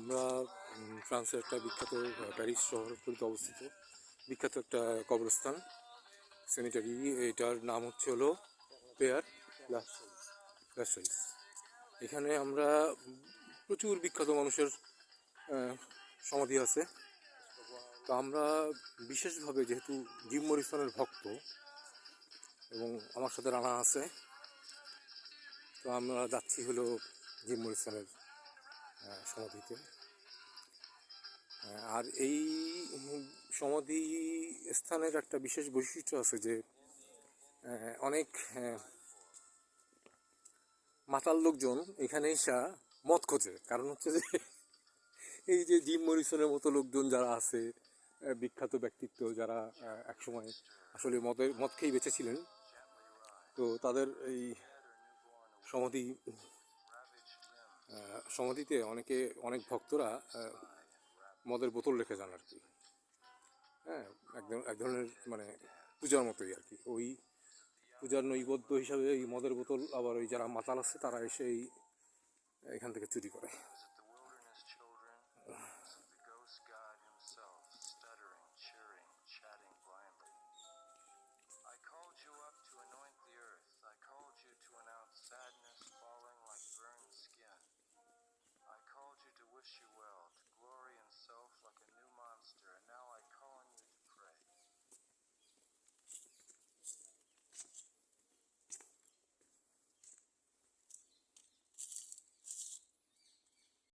আমরা ফ্রান্সের একটা বিখ্যাত প্যারিস শহরতলিতে অবস্থিত। বিখ্যাত একটা কবরস্থান, সেমিটারি। এটার নাম হচ্ছে হলো পেয়ার লাসাইস এখানে আমরা প্রচুর বিখ্যাত মানুষের সমাধি আছে। তো আমরা বিশেষভাবে যেহেতু জিম মরিসনের ভক্ত এবং আমার সাথে রানা আছে, তো আমরা যাচ্ছি হলো জিম মরিসনের সমাধিতে আহ, আর এই সমাধি স্থানের একটা বিশেষ বৈশিষ্ট্য আছে যে অনেক মাতাল লোকজন এখানে এসা মদ খোঁজে। কারণ হচ্ছে যে এই যে জিম মরিসনের মতো লোকজন যারা আছে বিখ্যাত ব্যক্তিত্ব যারা একসময় আসলে মদের মদ খেয়েই বেঁচেছিলেন তো তাদের এই সমাধি সমাধিতে অনেকে, অনেক ভক্তরা মদের বোতল রেখে যান আর কি। হ্যাঁ একদম এক ধরনের মানে পূজার মতোই আর কি। ওই পূজার নৈবদ্য হিসাবে এই মদের বোতল আবার ওই যারা মাতাল আছে তারা এসে এই, এখান থেকে চুরি করে। Wish you well.